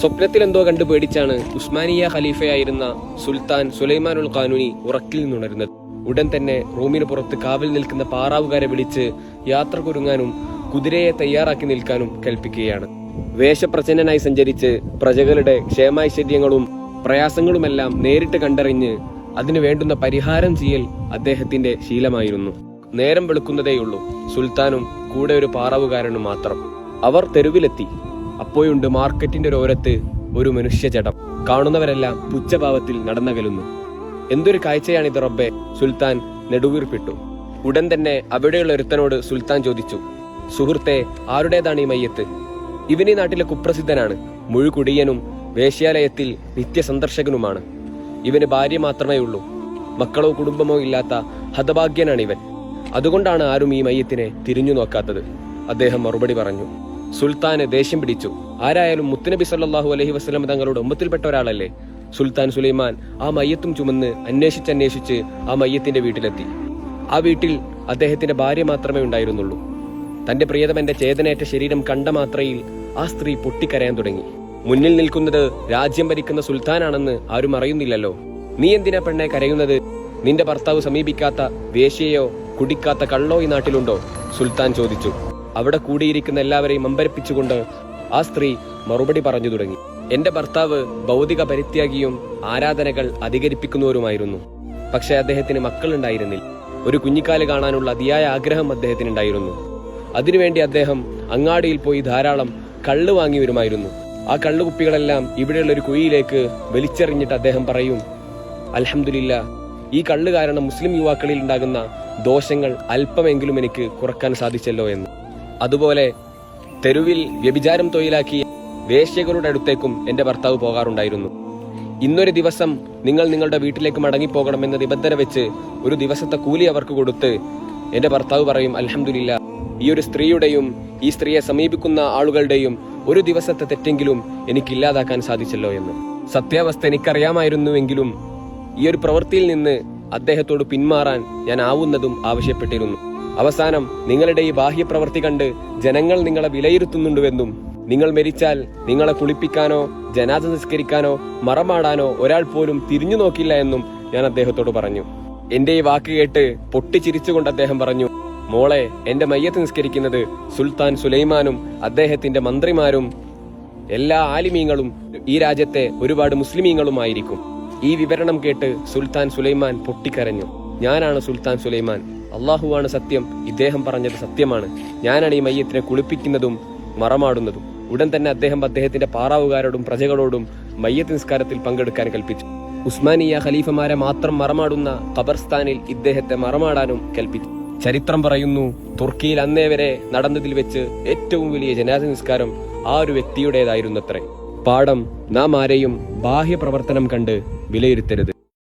സ്വപ്നത്തിൽ എന്തോ കണ്ടു പേടിച്ചാണ് ഉസ്മാനിയ ഖലീഫയായിരുന്ന സുൽത്താൻ സുലൈമാൻ ഉൽ ഖാനുനി ഉറക്കിൽ നിന്നുണരുന്നത് ഉടൻ തന്നെ റൂമിന് പുറത്ത് കാവൽ നിൽക്കുന്ന പാറാവുകാരെ വിളിച്ച് യാത്ര കുരുങ്ങാനും കുതിരയെ തയ്യാറാക്കി നിൽക്കാനും കൽപ്പിക്കുകയാണ്. വേഷപ്രച്ഛന്നനായി സഞ്ചരിച്ച് പ്രജകളുടെ ക്ഷേമൈശ്വര്യങ്ങളും പ്രയാസങ്ങളുമെല്ലാം നേരിട്ട് കണ്ടറിഞ്ഞ് അതിനു വേണ്ടുന്ന പരിഹാരം ചെയ്യൽ അദ്ദേഹത്തിന്റെ ശീലമായിരുന്നു. നേരം വെളുക്കുന്നതേയുള്ളൂ. സുൽത്താനും കൂടെ ഒരു പാറാവുകാരനും മാത്രം. അവർ തെരുവിലെത്തി. അപ്പോഴുണ്ട് മാർക്കറ്റിന്റെ ഒരോരത്ത് ഒരു മനുഷ്യചടം. കാണുന്നവരെല്ലാം പുച്ഛഭാവത്തിൽ നടന്നകലുന്നു. എന്തൊരു കാഴ്ചയാണിത് റബ്ബെ സുൽത്താൻ നെടുവീർപ്പിട്ടു. ഉടൻ തന്നെ അവിടെയുള്ള ഒരുത്തനോട് സുൽത്താൻ ചോദിച്ചു സുഹൃത്തെ ആരുടേതാണ് ഈ മയ്യത്ത്? ഇവനി നാട്ടിലെ കുപ്രസിദ്ധനാണ്. മുഴുകുടിയനും വേശ്യാലയത്തിൽ നിത്യസന്ദർശകനുമാണ്. ഇവന് ഭാര്യ മാത്രമേ ഉള്ളൂ. മക്കളോ കുടുംബമോ ഇല്ലാത്ത ഹതഭാഗ്യനാണ് ഇവൻ അതുകൊണ്ടാണ് ആരും ഈ മയ്യത്തിനെ തിരിഞ്ഞു നോക്കാത്തത്. അദ്ദേഹം മറുപടി പറഞ്ഞു സുൽത്താന് ദേഷ്യം പിടിച്ചു. ആരായാലും മുത്തുനബി സല്ലാഹു അലഹി വസ്ലം തങ്ങളുടെ ഉമ്മത്തിൽപ്പെട്ട ഒരാളല്ലേ? സുൽത്താൻ സുലൈമാൻ ആ മയ്യത്തും ചുമന്ന് അന്വേഷിച്ചന്വേഷിച്ച് ആ മയ്യത്തിന്റെ വീട്ടിലെത്തി. ആ വീട്ടിൽ അദ്ദേഹത്തിന്റെ ഭാര്യ മാത്രമേ ഉണ്ടായിരുന്നുള്ളൂ. തന്റെ പ്രിയതമന്റെ ചേതനേറ്റ ശരീരം കണ്ട മാത്രയിൽ ആ സ്ത്രീ പൊട്ടിക്കരയാൻ തുടങ്ങി. മുന്നിൽ നിൽക്കുന്നത് രാജ്യം ഭരിക്കുന്ന സുൽത്താനാണെന്ന് ആരും അറിയുന്നില്ലല്ലോ. നീ എന്തിനാ പെണ്ണെ കരയുന്നത്? നിന്റെ ഭർത്താവ് സമീപിക്കാത്ത വേശ്യയോ കുടിക്കാത്ത കള്ളോ ഈ നാട്ടിലുണ്ടോ? സുൽത്താൻ ചോദിച്ചു. അവിടെ കൂടിയിരിക്കുന്ന എല്ലാവരെയും അമ്പരപ്പിച്ചുകൊണ്ട് ആ സ്ത്രീ മറുപടി പറഞ്ഞു തുടങ്ങി. എന്റെ ഭർത്താവ് ഭൗതിക പരിത്യാഗിയും ആരാധനകൾ അധികരിപ്പിക്കുന്നവരുമായിരുന്നു. പക്ഷെ അദ്ദേഹത്തിന് മക്കളുണ്ടായിരുന്നില്ല. ഒരു കുഞ്ഞിക്കാൽ കാണാനുള്ള അതിയായ ആഗ്രഹം അദ്ദേഹത്തിന് ഉണ്ടായിരുന്നു അതിനുവേണ്ടി അദ്ദേഹം അങ്ങാടിയിൽ പോയി ധാരാളം കള്ള് വാങ്ങി വരുമായിരുന്നു ആ കള്ളുകുപ്പികളെല്ലാം ഇവിടെയുള്ള ഒരു കുഴിയിലേക്ക് വലിച്ചെറിഞ്ഞിട്ട് അദ്ദേഹം പറയും അലഹമില്ല ഈ കള്ള് കാരണം മുസ്ലിം യുവാക്കളിൽ ഉണ്ടാകുന്ന ദോഷങ്ങൾ അല്പമെങ്കിലും എനിക്ക് കുറയ്ക്കാൻ സാധിച്ചല്ലോ എന്ന്. അതുപോലെ തെരുവിൽ വ്യഭിചാരം തൊഴിലാക്കി വേശ്യകളുടെ അടുത്തേക്കും എന്റെ ഭർത്താവ് പോകാറുണ്ടായിരുന്നു. ഇന്നൊരു ദിവസം നിങ്ങൾ നിങ്ങളുടെ വീട്ടിലേക്ക് മടങ്ങിപ്പോകണമെന്ന് നിബന്ധന വെച്ച് ഒരു ദിവസത്തെ കൂലി അവർക്ക് കൊടുത്ത് എന്റെ ഭർത്താവ് പറയും അലഹമില്ല ഈ ഒരു സ്ത്രീയുടെയും ഈ സ്ത്രീയെ സമീപിക്കുന്ന ആളുകളുടെയും ഒരു ദിവസത്തെ തെറ്റെങ്കിലും എനിക്ക് ഇല്ലാതാക്കാൻ സാധിച്ചല്ലോ എന്ന്. സത്യാവസ്ഥ എനിക്കറിയാമായിരുന്നുവെങ്കിലും ഈ ഒരു പ്രവൃത്തിയിൽ നിന്ന് അദ്ദേഹത്തോട് പിന്മാറാൻ ഞാൻ ആവുന്നതും ആവശ്യപ്പെട്ടിരുന്നു. അവസാനം നിങ്ങളുടെ ഈ ബാഹ്യപ്രവൃത്തി കണ്ട് ജനങ്ങൾ നിങ്ങളെ വിലയിരുത്തുന്നുണ്ടുവെന്നും നിങ്ങൾ മരിച്ചാൽ നിങ്ങളെ കുളിപ്പിക്കാനോ ജനാദ നിസ്കരിക്കാനോ മറമാടാനോ ഒരാൾ പോലും തിരിഞ്ഞു നോക്കില്ല എന്നും ഞാൻ അദ്ദേഹത്തോട് പറഞ്ഞു. എന്റെ ഈ വാക്ക് കേട്ട് പൊട്ടിച്ചിരിച്ചുകൊണ്ട് അദ്ദേഹം പറഞ്ഞു മോളെ എന്റെ മയ്യത്ത് നിസ്കരിക്കുന്നത് സുൽത്താൻ സുലൈമാനും അദ്ദേഹത്തിന്റെ മന്ത്രിമാരും എല്ലാ ആലിമീങ്ങളും ഈ രാജ്യത്തെ ഒരുപാട് മുസ്ലിമീങ്ങളുമായിരിക്കും. ഈ വിവരണം കേട്ട് സുൽത്താൻ സുലൈമാൻ പൊട്ടിക്കരഞ്ഞു. ഞാനാണ് സുൽത്താൻ സുലൈമാൻ. അള്ളാഹുവാണ് സത്യം. ഇദ്ദേഹം പറഞ്ഞത് സത്യമാണ്. ഞാനാണ് ഈ മയ്യത്തിനെ കുളിപ്പിക്കുന്നതും മറമാടുന്നതും. ഉടൻ തന്നെ അദ്ദേഹം അദ്ദേഹത്തിന്റെ പാറാവുകാരോടും പ്രജകളോടും മയ്യത്ത് നിസ്കാരത്തിൽ പങ്കെടുക്കാൻ കൽപ്പിച്ചു. ഉസ്മാനിയ ഖലീഫമാരെ മാത്രം മറമാടുന്ന ഖബർസ്ഥാനിൽ ഇദ്ദേഹത്തെ മറമാടാനും കൽപ്പിച്ചു. ചരിത്രം പറയുന്നു തുർക്കിയിൽ അന്നേ വരെ നടന്നതിൽ വെച്ച് ഏറ്റവും വലിയ ജനാസ നിസ്കാരം ആ ഒരു വ്യക്തിയുടേതായിരുന്നത്രേ. പാഠം നാം ആരെയും ബാഹ്യ പ്രവർത്തനം കണ്ട് വിലയിരുത്തരുത്.